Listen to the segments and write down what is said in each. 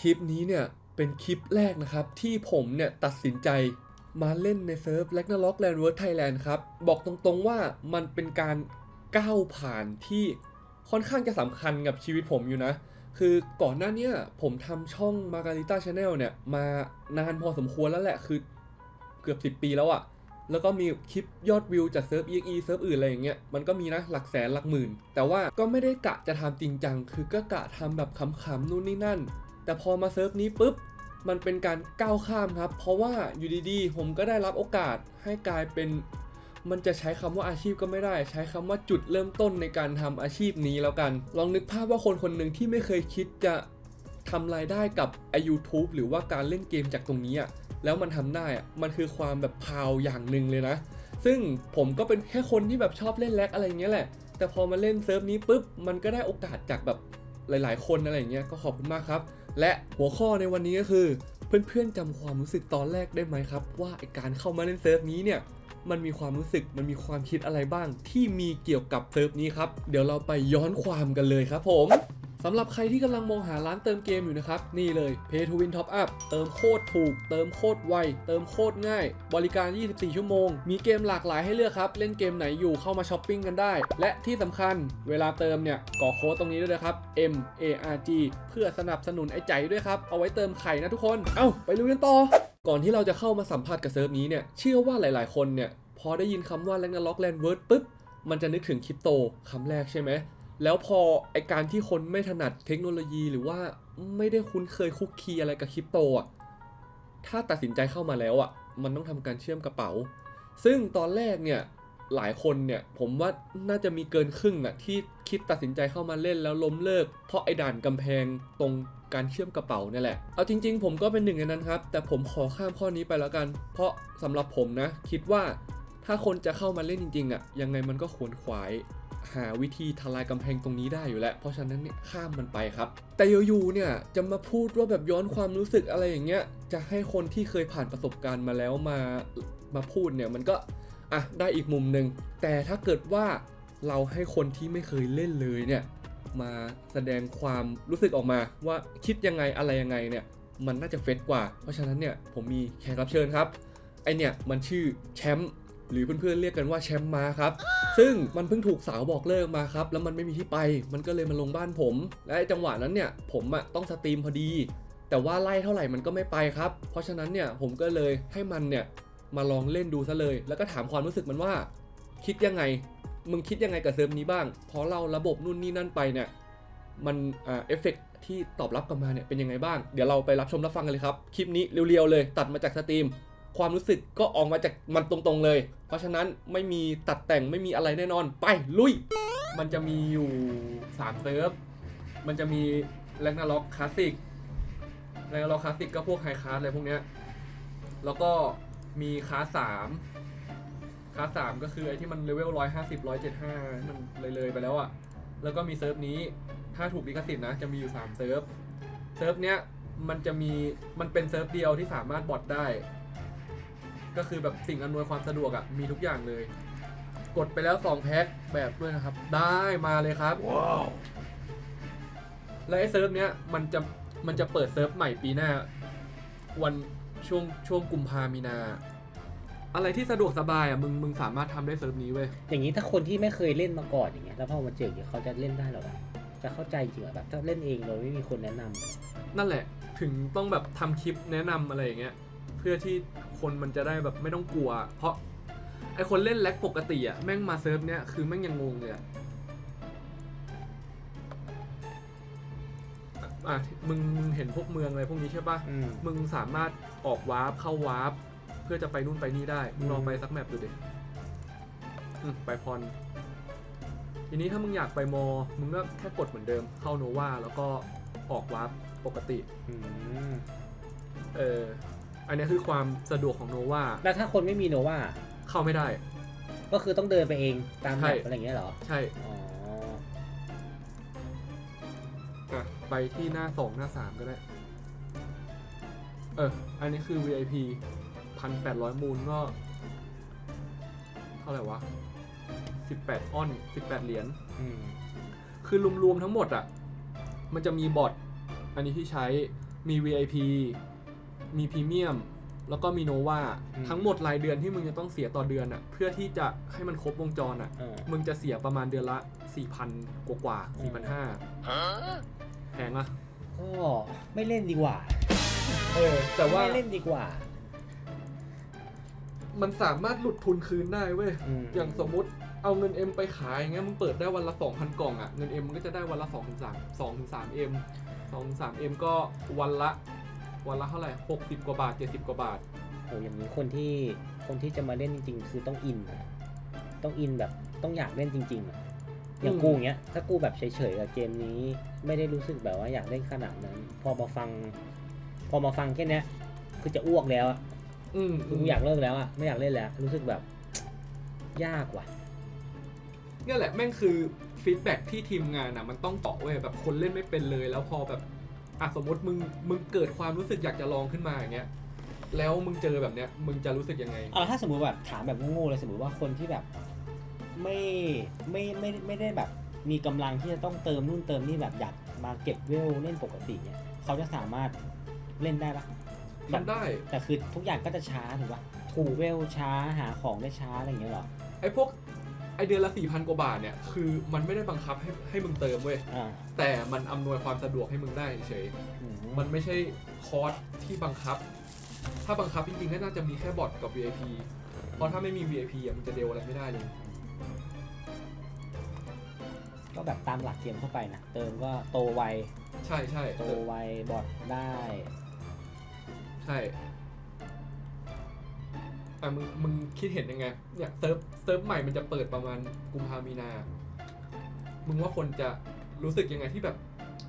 คลิปนี้เนี่ยเป็นคลิปแรกนะครับ ที่ผมเนี่ยตัดสินใจมาเล่นในเซิร์ฟ r a g n a r o k Land w o r d Thailand ครับ บอกตรงๆว่ามันเป็นการก้าวผ่านที่ค่อนข้างจะสำคัญกับชีวิตผมอยู่นะ คือก่อนหน้าเนี้ยผมทำช่อง Margarita Channel เนี่ยมานานพอสมควรแล้วแหละคือเกือบ 10 ปีแล้วอะแล้วก็มีคลิปยอดวิวจากเซิร์ฟ EXE เซิร์ฟอื่นอะไรอย่างเงี้ยมันก็มีนะหลักแสนหลักหมื่น แต่ว่าก็ไม่ได้กะจะทำจริงจังคือก็กะทำแบบขำๆนู่นนี่นั่น แต่พอมาเซิร์ฟนี้ปุ๊บมันเป็นการก้าวข้ามครับ เพราะว่าอยู่ดีๆ ผมก็ได้รับโอกาสให้กลายเป็น มันจะใช้คำว่าอาชีพก็ไม่ได้ ใช้คำว่าจุดเริ่มต้นในการทำอาชีพนี้แล้วกัน ลองนึกภาพว่าคนคนหนึ่งที่ไม่เคยคิดจะทำรายได้กับไอ YouTube หรือว่าการเล่นเกมจากตรงนี้อะแล้วมันทำได้อะมันคือความแบบพาวอย่างหนึ่งเลยนะ ซึ่งผมก็เป็นแค่คนที่แบบชอบเล่นแล็กอะไรอย่างเงี้ยแหละ แต่พอมาเล่นเซิร์ฟนี้ปุ๊บ มันก็ได้โอกาสจากแบบหลาย ๆ คนอะไรเงี้ย ก็ขอบคุณมากครับ และหัวข้อในวันนี้ก็คือ เพื่อนๆจำความรู้สึกตอนแรกได้ไหมครับ ว่าไอการเข้ามาเล่นเซิร์ฟนี้เนี่ยมันมีความรู้สึกมันมีความคิดอะไรบ้าง ที่มีเกี่ยวกับเซิร์ฟนี้ครับ เดี๋ยวเราไปย้อนความกันเลยครับผม สำหรับใครที่กำลังมองหาร้านเติมเกมอยู่นะครับ นี่เลย Pay to Win Top Up เติมโคตรถูก เติมโคตรไว เติมโคตรง่าย บริการ 24 ชั่วโมง มีเกมหลากหลายให้เลือกครับ เล่นเกมไหนอยู่เข้ามาช้อปปิ้งกันได้ และที่สำคัญเวลาเติมเนี่ยกรอกโค้ดตรงนี้ด้วยนะครับ M A R G เพื่อสนับสนุนไอ้ใจด้วยครับ เอาไว้เติมไข่นะทุกคน เอ้าไปลุยกันต่อ ก่อนที่เราจะเข้ามาสัมผัสกับเซิร์ฟนี้เนี่ย เชื่อว่าหลาย ๆ คนเนี่ยพอได้ยินคำว่า Ragnarok Land World ปุ๊บ มันจะนึกถึงคริปโตคำแรกใช่ไหม แล้วพอไอการที่คนไม่ถนัดเทคโนโลยีหรือว่าไม่ได้คุ้นเคยคุกคีอะไรกับคริปโตอะ ถ้าตัดสินใจเข้ามาแล้วอะ มันต้องทำการเชื่อมกระเป๋า ซึ่งตอนแรกเนี่ยหลายคนเนี่ยผมว่าน่าจะมีเกินครึ่งอะที่คิดตัดสินใจเข้ามาเล่นแล้วล้มเลิก เพราะไอ้ด่านกำแพงตรงการเชื่อมกระเป๋าเนี่ยแหละ เอาจริง ๆ ผมก็เป็นหนึ่งในนั้นครับ แต่ผมขอข้ามข้อนี้ไปแล้วกัน เพราะสำหรับผมนะ คิดว่าถ้าคนจะเข้ามาเล่นจริงๆอะยังไงมันก็ขวนขวาย หาวิธีทลายกำแพงตรงนี้ได้อยู่แล้ว เพราะฉะนั้นเนี่ยข้ามมันไปครับ แต่อยู่ๆเนี่ยจะมาพูดว่าแบบย้อนความรู้สึกอะไรอย่างเงี้ยจะให้คนที่เคยผ่านประสบการณ์มาแล้วมามาพูดเนี่ยมันก็อะได้อีกมุมหนึ่งแต่ถ้าเกิดว่าเราให้คนที่ไม่เคยเล่นเลยเนี่ยมาแสดงความรู้สึกออกมาว่าคิดยังไงอะไรยังไงเนี่ยมันน่าจะเฟซกว่า เพราะฉะนั้นเนี่ยผมมีแขกรับเชิญครับไอเนี่ยมันชื่อแชมป์ หรือเพื่อนๆเรียกกันว่าแชมป์มาครับ ซึ่งมันเพิ่งถูกสาวบอกเลิกมาครับ แล้วมันไม่มีที่ไป มันก็เลยมาลงบ้านผม และจังหวะนั้นเนี่ย ผมอะต้องสตรีมพอดี แต่ว่าไล่เท่าไหร่มันก็ไม่ไปครับ เพราะฉะนั้นเนี่ยผมก็เลยให้มันเนี่ยมาลองเล่นดูซะเลย แล้วก็ถามความรู้สึกมันว่า คิดยังไง มึงคิดยังไงกับเซิร์ฟนี้บ้าง พอเราระบบนู่นนี่นั่นไปเนี่ย มันอเอฟเฟกต์ที่ตอบรับกลับมาเนี่ยเป็นยังไงบ้าง เดี๋ยวเราไปรับชมรับฟังกันเลยครับ คลิปนี้เรียวๆเลย ตัดมาจากสตรีม ความรู้สึกก็ออกมาจากมันตรงๆเลย เพราะฉะนั้นไม่มีตัดแต่งไม่มีอะไรแน่นอน ไปลุย มันจะมีอยู่3เซิร์ฟ มันจะมีแ a กนาล็อกคลาสสิกแ a กนาล็อกคลาสสิกก็พวกไฮคลาสอะไรพวกเนี้ย แล้วก็มีคลาสสามคลาสสามก็คือไอ้ที่มันเลเวลร้อยห้าสิบร้อยเจ็ดห้ามันเลยเลยๆไปแล้วอะแล้วก็มีเซิร์ฟนี้ถ้าถูกลิขสิทธิ์นะจะมีอยู่3เซิร์ฟ เซิร์ฟเนี้ยมันจะมีมันเป็นเซิร์ฟเดียวที่สามารถบอทได้ ก็คือแบบสิ่งอำนวยความสะดวกอะมีทุกอย่างเลย กดไปแล้ว2แพ็คแบบด้วยนะครับ ได้มาเลยครับว้าวและไอ้เซิร์ฟเนี้ยมันจะมันจะเปิดเซิร์ฟใหม่ปีหน้า วันช่วงช่วงกุมภามีนา อะไรที่สะดวกสบายอะมึงมึงสามารถทำได้เซิร์ฟนี้เว้ย อย่างนี้ถ้าคนที่ไม่เคยเล่นมาก่อนอย่างเงี้ยแล้วพอมาเจออย่างเงี้ยเขาจะเล่นได้เหรอวะจะเข้าใจจริงเหรอแบบถ้าเล่นเองโดยไม่มีคนแนะนำนั่นแหละ ถึงต้องแบบทำคลิปแนะนำอะไรอย่างเงี้ย เพื่อที่คนมันจะได้แบบไม่ต้องกลัว เพราะไอคนเล่นแล็กปกติอะแม่งมาเซิร์ฟเนี้ยคือแม่งยังงงเลยอะอะอะมึงมึงเห็นพวกเมืองอะไรพวกนี้ใช่ปะอืม มึงสามารถออกวาร์ปเข้าวาร์ปเพื่อจะไปนู่นไปนี่ได้มึงลองไปสักแมปดูดิอืมไปพร ทีนี้ถ้ามึงอยากไปมอ มึงก็แค่กดเหมือนเดิมเข้าโนวาแล้วก็ออกวาร์ปปกติ อืม เออ อันนี้คือความสะดวกของโนวาแล้วถ้าคนไม่มีโนวาเข้าไม่ได้ ก็คือต้องเดินไปเองตามแบใช่บอะไรอย่างเงี้ยเหรอ ใช่อ๋ออะไปที่หน้าสองหน้าสามก็ได้ เออ อันนี้คือ VIP พันแปดร้อยมูลก็ เท่าไหร่วะสิบแปดออนสิบแปดเหรียญ อืมคือรวมๆทั้งหมดอะ มันจะมีบอทอันนี้ที่ใช้มี VIP มีพรีเมียม แล้วก็มีโนวาอืม ทั้งหมดรายเดือนที่มึงจะต้องเสียต่อเดือนอะเพื่อที่จะให้มันครบวงจรอะเออ มึงจะเสียประมาณเดือนละ 4,000 กว่ากว่าๆ4,500แพงอะ ก็ไม่เล่นดีกว่าเออ แต่ว่า ไม่เล่นดีกว่า มันสามารถหลุดทุนคืนได้เว้ยมอย่างสมมุติเอาเงิน M ไปขายอย่างเงี้ยมึงเปิดได้วันละ 2,000 กล่องอะ่ะเงิน M มันก็จะได้วันละ2ถึง3 2ถึง3 M 2ถึง3 M ก็วันละ วันละเท่าไหร่ 60 กว่าบาท 70 กว่าบาท โอ้อย่างนี้คนที่คนที่จะมาเล่นจริง ๆ คือต้องอินอะต้องอินแบบต้องอยากเล่นจริงๆอะอย่างอืมกูอย่างเงี้ยถ้ากูแบบเฉยๆกับเกมนี้ ไม่ได้รู้สึกแบบว่าอยากเล่นขนาดนั้น พอมาฟัง พอมาฟังแค่เนี้ยคือจะอ้วกแล้วอะอืมคือกูอยากเลิกแล้วอะไม่อยากเล่นแล้ว รู้สึกแบบ ยากว่ะเนี่ยแหละแม่งคือฟีดแบ็ที่ทีมงานอะ มันต้องต่อเว้ยแบบคนเล่นไม่เป็นเลย แล้วพอแบบ อะสมมติมึงมึงเกิดความรู้สึกอยากจะลองขึ้นมาอย่างเงี้ยแล้วมึงเจอแบบเนี้ยมึงจะรู้สึกยังไงเอาถ้าสมมติแบบถามแบบโง่ๆเลยสมมติว่าคนที่แบบไม่ไม่ไม่ไม่ได้แบบ มีกำลังที่จะต้องเติมนู่นเติมนี่แบบอยากมาเก็บเวลเล่นปกติเนี่ยเขาจะสามารถเล่นได้ปะทำได้ แต่คือทุกอย่างก็จะช้าถูกปะถูกเวลช้าหาของได้ช้าอะไรอย่างเงี้ยเหรอไอ้พวกไอเดือนละสี่พันกว่าบาทเนี่ยคือมันไม่ได้บังคับให้ให้มึงเติมเว้ยอ่าแต่มันอำนวยความสะดวกให้มึงได้เฉยอืมๆมันไม่ใช่คอร์สที่บังคับ ถ้าบังคับจริงๆก็น่าจะมีแค่บอทกับ VIP เพราะถ้าไม่มี VIP อะมันจะเดวอะไรไม่ได้เลยก็แบบตามหลักเกมทั่วไปนะ เติมก็โตไว ใช่ใช่โตไวบอทได้ ใช่ แต่มึงมึงคิดเห็นยังไงเนี่ยเซิร์ฟเซิร์ฟใหม่มันจะเปิดประมาณกุมภามีนา มึงว่าคนจะรู้สึกยังไงที่แบบ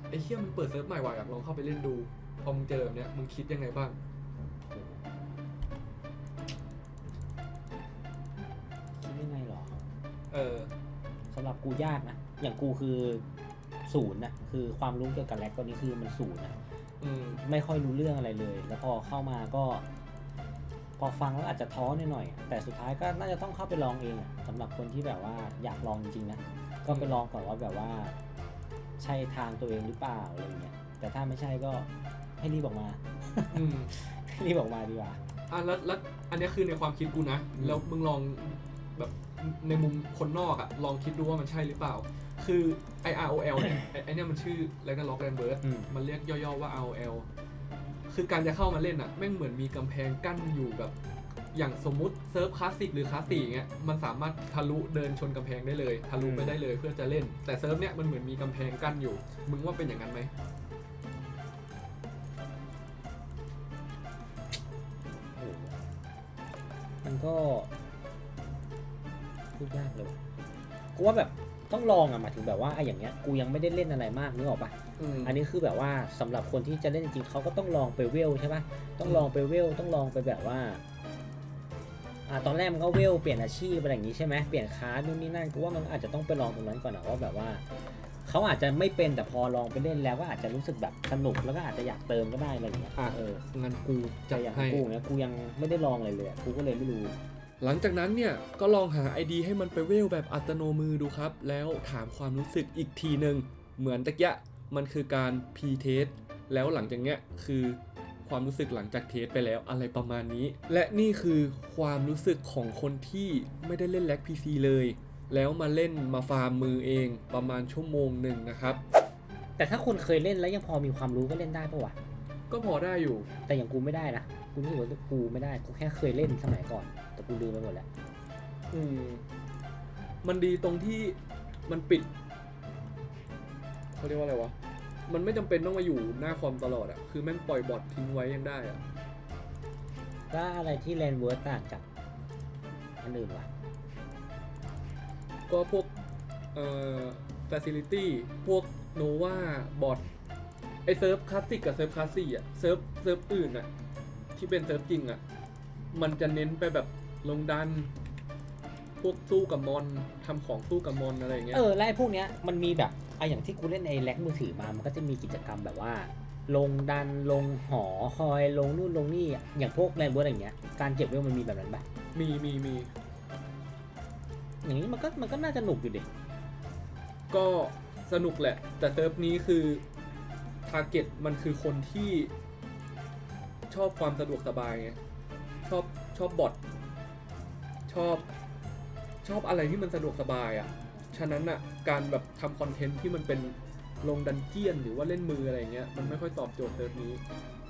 ไอ้เฮี้ยมันเปิดเซิร์ฟใหม่ว่ะอยากลองเข้าไปเล่นดู พอมึงเจอแบบเนี้ยมึงคิดยังไงบ้าง คิดยังไงเหรอเออ สำหรับกูยากนะ อย่างกูคือศูนย์นะคือความรู้เกี่ยวกับแร็กตอนนี้คือมันศูนย์นะ อืม ไม่ค่อยรู้เรื่องอะไรเลย แล้วพอเข้ามาก็พ อฟังแล้วอาจจะท้อหน่อยๆแต่สุดท้ายก็น่าจะต้องเข้าไปลองเองอะสำหรับคนที่แบบว่าอยากลองจริงๆนะก็ไปลองก่อนว่าแบบว่า ใช่ทางตัวเองหรือเปล่าอะไรเงี้ยแต่ถ้าไม่ใช่ก็ให้รีบออกมาอืมให้รีบออกมาดีกว่าอะแล้วแล้วอันเนี้ยคือในความคิดกูนะอืมแล้วมึงลองแบบในมุมคนนอกอะลองคิดดูว่ามันใช่หรือเปล่า คือไอ ROL เนี่ยไอ้ไอเนี่ยมันชื่อ Ragnarok r a m b i r d อืมมันเรียกย่อๆว่า ROL คือการจะเข้ามาเล่นอะแม่งเหมือนมีกำแพงกั้นอยู่แบบ อย่างสมมุติเซิร์ฟคลาสสิกหรือคลาสสี่เงี้ยมันสามารถทะลุเดินชนกำแพงได้เลย ทะลุไปได้เลยเพื่อจะเล่น แต่เซิร์ฟเนี้ยมันเหมือนมีกำแพงกั้นอยู่ มึงว่าเป็นอย่างนั้นไหมมันก็พูดยากเลยกูว่าแบบ ต้องลองอะหมายถึงแบบว่าไอ้อย่างเงี้ยกูยังไม่ได้เล่นอะไรมากนึกออกปะอืมอันนี้คือแบบว่าสำหรับคนที่จะเล่นจริงๆเขาก็ต้องลองไปเวลใช่ปะต้องลองไปเวลต้องลองไปแบบว่าอ่าตอนแรกมันก็เวลเปลี่ยนอาชีพอะไรอย่างงี้ใช่ไหมเปลี่ยนค้านู่นนี่นั่นกูว่ามันอาจจะต้องไปลองตรงนั้นก่อนนะว่าแบบว่าเขาอาจจะไม่เป็นแต่พอลองไปเล่นแล้วก็อาจจะรู้สึกแบบสนุกแล้วก็อาจจะอยากเติมก็ได้อะไรอย่างเงี้ยอะ เอองั้นกูแต่จะอย่างให้ กูเนี้ยกูยังไม่ได้ลองอะไรเลยอะกูก็เลยไม่รู้ หลังจากนั้นเนี่ยก็ลองหา ID ให้มันไปเวลแบบอัตโนมือดูครับ แล้วถามความรู้สึกอีกทีหนึ่งเหมือนตะเกียะมันคือการ P-test แล้วหลังจากเนี้ยคือความรู้สึกหลังจากเทสไปแล้วอะไรประมาณนี้ และนี่คือความรู้สึกของคนที่ไม่ได้เล่นแล็ก PC เลย แล้วมาเล่นมาฟาร์มมือเองประมาณชั่วโมงหนึ่งนะครับ แต่ถ้าคนเคยเล่นแล้วยังพอมีความรู้ก็เล่นได้ปะวะก็พอได้อยู่ แต่อย่างกูไม่ได้นะ กูรู้สึกว่ากูไม่ได้ กูแค่เคยเล่นสมัยก่อน แต่กูลืมไปหมดแล้ว อืม มันดีตรงที่มันปิดเขาเรียกว่าอะไรวะ มันไม่จำเป็นต้องมาอยู่หน้าคอมตลอดอะคือแม่งปล่อยบอททิ้งไว้ยังได้อะแล้วอะไรที่เลนเวิร์ต่างจากอันอื่นวะก็พวก เอ่อ facility พวก nova บอทไอเซิร์ฟคลาสสิกกับเซิร์ฟคลาสสี่อะเซิร์ฟเซิร์ฟอื่นอะ ที่เป็นเซิร์ฟจริงอะมันจะเน้นไปแบบลงดัน พวกสู้กับมอนทำของสู้กับมอนอะไรอย่างเงี้ย เออแล้วไอ้พวกเนี้ยมันมีแบบไอะอย่างที่กูเล่นไอ้แล็กมือถือมา มันก็จะมีกิจกรรมแบบว่า ลงดันลงหอคอยลงนู่นลงนี่อะอย่างพวกแลนเวิร์อย่างเงี้ยการเก็บเวลมันมีแบบนั้นปะมีมีมี อย่างนี้มันก็มันก็น่าจะหนุกอยู่ดิก็สนุกแหละ แต่เซิร์ฟนี้คือาร์เก็ตมันคือคนที่ ชอบความสะดวกสบายไงชอบชอบบอทชอบชอบอะไรที่มันสะดวกสบายอะ่ะ ฉะนั้นอะ่ะการแบบทำคอนเทนต์ที่มันเป็นลงดันเจียนหรือว่าเล่นมืออะไรเงี้ยมันไม่ค่อยตอบโจทย์เซิร์ฟนี้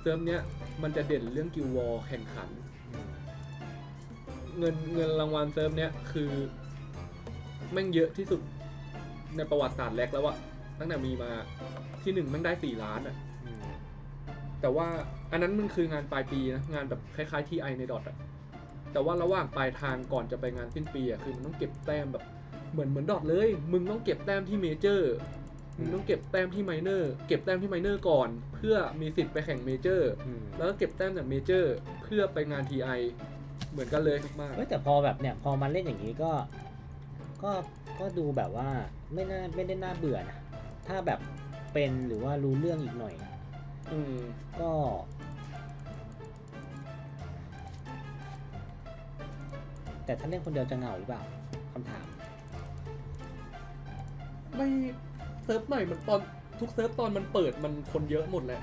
เซิร์ฟเนี้ยมันจะเด่นเรื่องกิลวอลแข่งขัน เงินเงินรางวัลเซิร์ฟเนี้ยคือแม่งเยอะที่สุดในประวัติศาสตร์แรกแล้วอะตั้งแต่มีมาที่หนึ่งแม่งได้สี่ล้านอะ แต่ว่าอันนั้นมันคืองานปลายปีนะงานแบบคล้ายๆที่ไอในดอทอะแต่ว่าระหว่างปลายทางก่อนจะไปงานสิ้นปีอะคือมันต้องเก็บแต้มแบบเหมือนเหมือนดอทเลย มึงต้องเก็บแต้มที่เมเจอร์มึงต้องเก็บแต้มที่ไมเนอร์เก็บแต้มที่ไมเนอร์ก่อน เพื่อมีสิทธิ์ไปแข่งเมเจอร์อืมแล้วก็เก็บแต้มจากเมเจอร์เพื่อไปงานทีไอเหมือนกันเลยมากเฮ้ยแต่พอแบบเนี่ยพอมันเล่นอย่างนี้ก็ ก็ก็ดูแบบว่าไม่น่าไม่ได้น่าเบื่อนะถ้าแบบเป็นหรือว่ารู้เรื่องอีกหน่อยๆ อืมก็แต่ถ้าเล่นคนเดียวจะเหงาหรือเปล่าคำถาม ไม่เซิร์ฟใหม่มันตอนทุกเซิร์ฟตอนมันเปิดมันคนเยอะหมดแหละ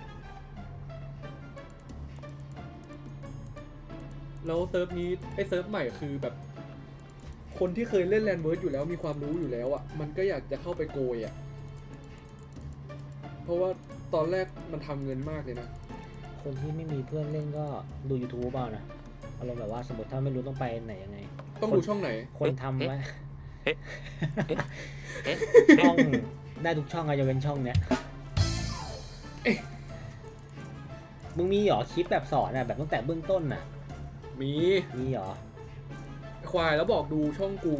แล้วเซิร์ฟนี้ไอ้เซิร์ฟใหม่คือแบบ คนที่เคยเล่นแลนเวิร์ดอยู่แล้วมีความรู้อยู่แล้วอะ่ะ มันก็อยากจะเข้าไปโกยอะ่ะ เพราะว่า ตอนแรกมันทำเงินมากเลยนะ คนที่ไม่มีเพื่อนเล่นก็ดู YouTube เปล่านะอารมณ์แบบว่าสมมติถ้าไม่รู้ต้องไปไหนยังไง ต้องดูช่องไหน คนทำไว้เอ๊ะเอ๊ะเอ๊ะช่องได้ทุกช่องอะจะเป็นช่องเนี้ยเอ๊ะมึงมีเหรอคลิปแบบสอนอะแบบตั้งแต่เบื้องต้นน่ะมีมีเหรอควายแล้วบอกดูช่องกู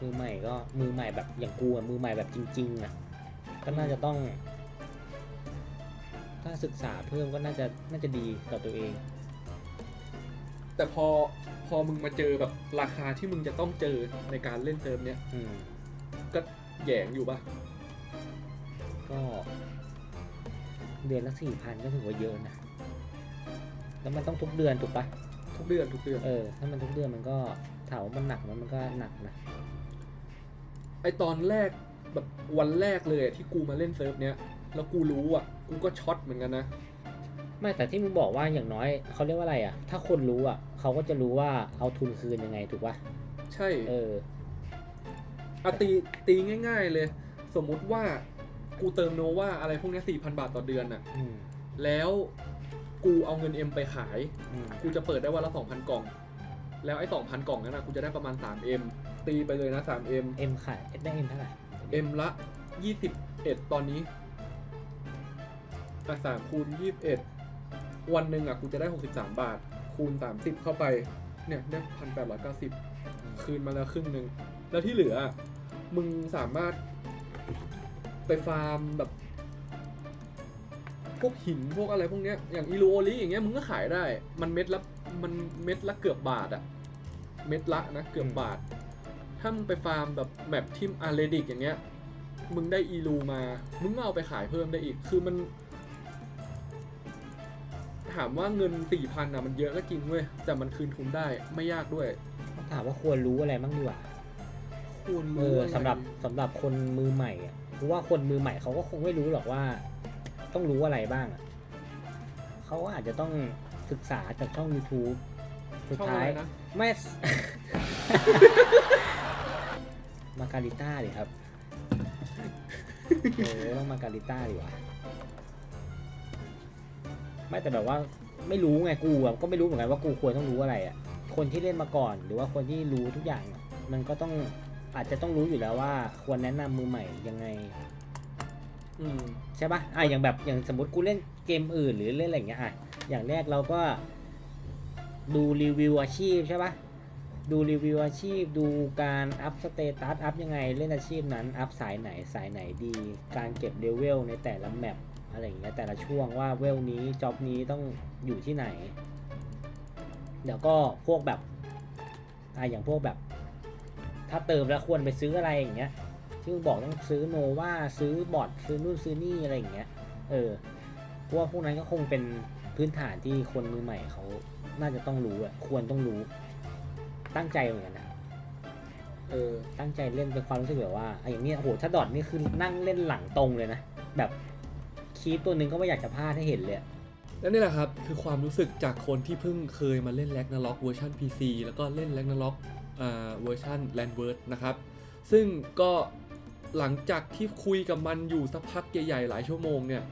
มือใหม่ก็มือใหม่แบบอย่างกูอะมือใหม่แบบจริงๆอะก็น่าจะต้อง ถ้าศึกษาเพิ่มก็น่าจะน่าจะดีต่อตัวเอง แต่พอพอมึงมาเจอแบบราคาที่มึงจะต้องเจอในการเล่นเซิร์ฟเนี้ยอืมก็แหยงอยู่ปะก็ เดือนละสี่พันก็ถือว่าเยอะนะ แล้วมันต้องทุกเดือนถูกปะทุกเดือนทุกเดือนเออ ถ้ามันทุกเดือนมันก็ถามว่ามันหนักไหมมันก็หนักนะ ไอตอนแรกแบบวันแรกเลยอะที่กูมาเล่นเซิร์ฟเนี้ย แล้วกูรู้อะ กูก็ช็อตเหมือนกันนะ ไม่แต่ที่มึงบอกว่าอย่างน้อยเขาเรียกว่าอะไรอะ ถ้าคนรู้อะเขาก็จะรู้ว่าเอาทุนคืนยังไงถูกปะใช่เอออะตีตีง่าย ๆเลย สมมุติว่ากูเติมโนว่าอะไรพวกเนี้สี่พันบาทต่อเดือนอะอืมแล้วกูเอาเงินเอ็มไปขาย อืมกูจะเปิดได้วันละสองพันกล่อง แล้วไอ้สองพันกล่องนั้นนะกูจะได้ประมาณสามเอ็มตีไปเลยนะสามเอ็มเอ็มขายได้เอ็มเท่าไหร่เอ็มละยี่สิบเอ็ดตอนนี้ อะสามคูณยี่สิบเอ็ดวันหนึ่งอะกูจะได้หกสิบสามบาท คูณสามสิบเข้าไป เนี่ยได้พันแปดร้อยเก้าสิบคืนมาแล้วครึ่งหนึ่ง แล้วที่เหลือ มึงสามารถไปฟาร์มแบบ พวกหินพวกอะไรพวกเนี้ย อย่างอีโรโอลิอย่างเงี้ยมึงก็ขายได้ มันเม็ดละมันเม็ดละเกือบบาทอะเม็ดละนะเกือบบาท ถ้ามึงไปฟาร์มแบบแมปทิมอาร์เรดิกอย่างเงี้ย มึงได้อีลูมา มึงก็เอาไปขายเพิ่มได้อีก คือมัน ถามว่าเงินสี่พันอะมันเยอะก็จริงเว้ยแต่มันคืนทุนได้ไม่ยากด้วย ต้องถามว่าควรรู้อะไรบ้างดีกว่าควรเอรู้ออะไรสำหรับสำหรับคนมือใหม่อะกูว่าคนมือใหม่เขาก็คงไม่รู้หรอกว่า ต้องรู้อะไรบ้างอะเขาก็อาจจะต้องศึกษาจากช่อง YouTube สุดช่องท้าอะไรยนะไม่ มาการิต้าดิครับ เออต้องมาการิต้าดีกว่า ไม่แต่แบบว่าไม่รู้ไงกูอะก็ไม่รู้เหมือนกันว่ากูควรต้องรู้อะไรอะคนที่เล่นมาก่อน หรือว่าคนที่รู้ทุกอย่างอะมันก็ต้องอาจจะต้องรู้อยู่แล้วว่าควรแนะนำมือใหม่ยังไง อืม ใช่ปะอะอย่างแบบอย่างสมมติกูเล่นเกมอื่นหรือเล่นอะไรอย่างเงี้ยอะอย่างแรกเราก็ ดูรีวิวอาชีพใช่ปะดูรีวิวอาชีพ ดูการอัพสเตตัสอัพยังไงเล่นอาชีพนั้น อัพสายไหนสายไหนดี การเก็บเลเวลในแต่ละแมป อะไรอย่างเงี้ยแต่ละช่วงว่าเวลนี้จ็อบนี้ต้องอยู่ที่ไหน เดี๋ยวก็พวกแบบอะอย่างพวกแบบ ถ้าเติมแล้วควรไปซื้ออะไรอย่างเงี้ยที่มึงบอกต้องซื้อโนวาซื้อบอทซื้อนู่นซื้อนี่อะไรอย่างเงี้ยเออเพราะว่าพวกนั้นก็คงเป็นพื้นฐานที่คนมือใหม่เขาน่าจะต้องรู้อะควรต้องรู้ ตั้งใจเหมือนกันนะเออตั้งใจเล่นเป็นความรู้สึกแบบว่าไอ้อย่างเนี้ยโหถ้าดอทนี่คือนั่งเล่นหลังตรงเลยนะแบบ คีปตัวหนึ่งก็ไม่อยากจะพลาดให้เห็นเลยอะและนี่แหละครับ คือความรู้สึกจากคนที่เพิ่งเคยมาเล่นแ a กนาล็อกเวอร์ชัน PC แล้วก็เล่นแ a กนาล็อกเวอร์ชัน l a n d w o r d นะครับ ซึ่งก็หลังจากที่คุยกับมันอยู่สักพักใหญ่ๆหลายชั่วโมงเนี่ย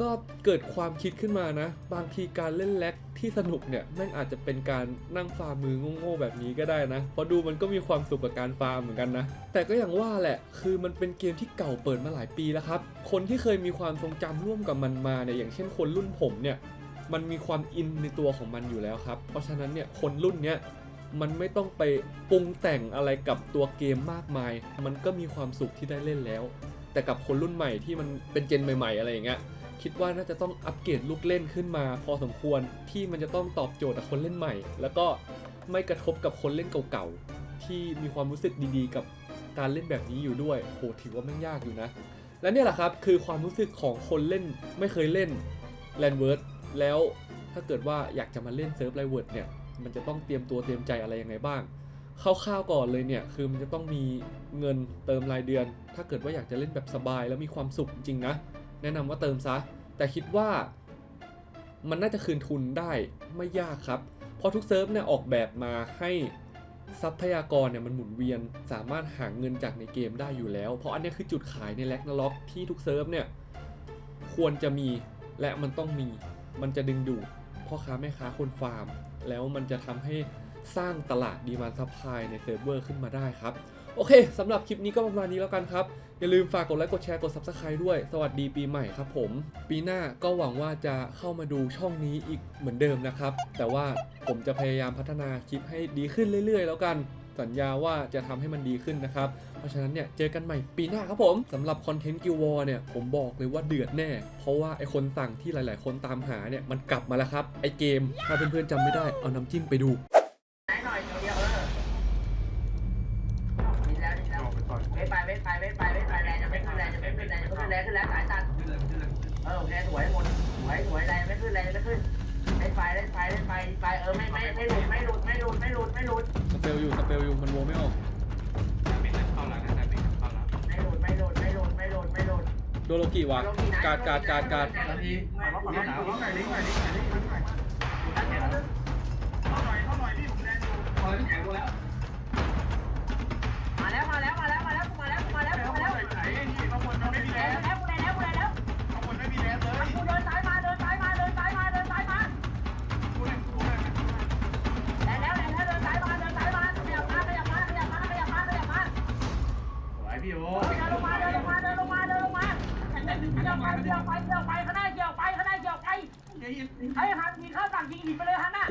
ก็เกิดความคิดขึ้นมานะ บางทีการเล่นแล็กที่สนุกเนี่ยแม่งอาจจะเป็นการนั่งฟาร์มมือโง่ๆแบบนี้ก็ได้นะเพราะดูมันก็มีความสุขกับการฟาร์มเหมือนกันนะ แต่ก็อย่างว่าแหละ คือมันเป็นเกมที่เก่าเปิดมาหลายปีแล้วครับ คนที่เคยมีความทรงจำร่วมกับมันมาเนี่ยอย่างเช่นคนรุ่นผมเนี่ยมันมีความอินในตัวของมันอยู่แล้วครับ เพราะฉะนั้นเนี่ยคนรุ่นเนี้ยมันไม่ต้องไปปรุงแต่งอะไรกับตัวเกมมากมาย มันก็มีความสุขที่ได้เล่นแล้ว แต่กับคนรุ่นใหม่ที่มันเป็นเจนใหม่ ๆ อะไรอย่างเงี้ย คิดว่าน่าจะต้องอัปเกรดลูกเล่นขึ้นมา พอสมควรที่มันจะต้องตอบโจทย์กับคนเล่นใหม่ แล้วก็ไม่กระทบกับคนเล่นเก่าๆที่มีความรู้สึกดีๆ กับการเล่นแบบนี้อยู่ด้วยโหถือว่าไม่ยากอยู่นะ และเนี่ยแหละครับคือความรู้สึกของคนเล่นไม่เคยเล่น l a n d w o r d แล้วถ้าเกิดว่าอยากจะมาเล่นเซิร์ฟไลเวิร์ดเนี่ยมันจะต้องเตรียมตัวเตรียมใจอะไรยังไงบ้างคร่าวๆก่อนเลยเนี่ยคือมันจะต้องมีเงินเติมรายเดือน ถ้าเกิดว่าอยากจะเล่นแบบสบายแล้วมีความสุขจริงนะ แนะนำว่าเติมซะ แต่คิดว่ามันน่าจะคืนทุนได้ไม่ยากครับ เพราะทุกเซิร์ฟเนี่ยออกแบบมาให้ทรัพยากรเนี่ยมันหมุนเวียนสามารถหาเงินจากในเกมได้อยู่แล้ว เพราะอันนี้คือจุดขายในแล็กนาล็อกที่ทุกเซิร์ฟเนี่ยควรจะมีและมันต้องมีมันจะดึงดูดพ่อค้าแม่ค้าคนฟาร์ม แล้วมันจะทำให้สร้างตลาดดีมานซัพพลายในเซิร์ฟเวอร์ขึ้นมาได้ครับ โอเคสำหรับคลิปนี้ก็ประมาณนี้แล้วกันครับ อย่าลืมฝากกดไลค์กดแชร์กด Subscribe ด้วย สวัสดีปีใหม่ครับผม ปีหน้าก็หวังว่าจะเข้ามาดูช่องนี้อีกเหมือนเดิมนะครับ แต่ว่าผมจะพยายามพัฒนาคลิปให้ดีขึ้นเรื่อย ๆ แล้วกัน สัญญาว่าจะทำให้มันดีขึ้นนะครับ เพราะฉะนั้นเนี่ยเจอกันใหม่ปีหน้าครับผมสำหรับคอนเทนต์กิววอร์เนี่ยผมบอกเลยว่าเดือดแน่ เพราะว่าไอคนสั่งที่หลาย ๆ คนตามหาเนี่ยมันกลับมาแล้วครับไอเกมถ้าเพื่อนๆจำไม่ได้เอาน้ำจิ้มไปดู นแรงขึ้นแล้วสายตัดเออโอเคสวยหมดสวยสวยแรงไม่ขึ้นแรงไม่ขึ้นเล่นไฟเล่นไฟเล่นไฟไฟเออไม่ไม่ไม่หลุดไม่หลุดไม่หลุดไม่หลุดไม่หลุดสเปลอยู่สเปลอยู่มันโวไม่ออกไม่หลุดไม่หลุดไม่หลุดไม่หลุดไม่หลุดโดโลกิวะการการการการนาทีมา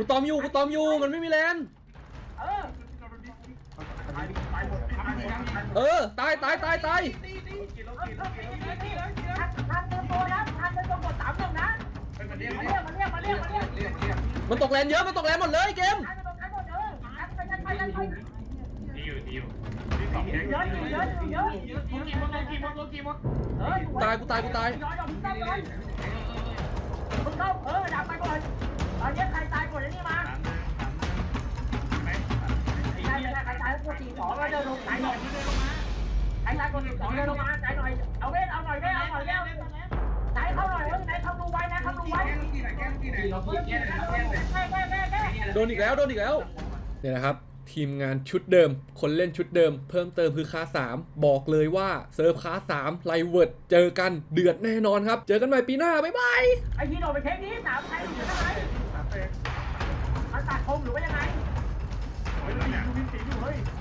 กูตอมอยู่กูตอมอยู่มันไม่มีแรงเออเออตายตายตายตายเดินตัวนะทันเดินตัวกดสายตายตายตายมันตกแรงเยอะมันตกแรงหมดเลยเกมทันจะโดนทันหมดเออทันไปทันไปทันไปเยอะเยอะเยอะเยอะเออตายกูตายกูตายย้อนย้อนมึง ตองเลยมึงต้องเออดับไปก่อนนี้ใครตายกดไอ้นี่มาใช่ใช่ใครตายกดสี่สองแล้วเดินลงใจหน่อยใครตายกดสี่สองเดินลงมาใจหน่อย เอาเว้เอาหน่อยเว้เอาหน่อยเว้นไหนเข้าหน่อยเว้ยไหนเข้าดูไว้นะเข้าดูไว้แก้แก้แก้แก้โดนอีกแล้วโดนอีกแล้วเนี่ยนะครับทีมงานชุดเดิม คนเล่นชุดเดิม เพิ่มเติมคือคา3บอกเลยว่าเซิร์ฟคา3ไลเวิร์ดเจอกันเดือดแน่นอนครับ เจอกันใหม่ปีหน้า บ๊ายบาย ไอ้ที่โดนไปเช็คนี้สามใครหรือยังไง มันตัดคมหรือว่ายังไงคน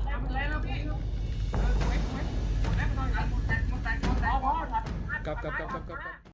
cap, cap, cap, cap, cap.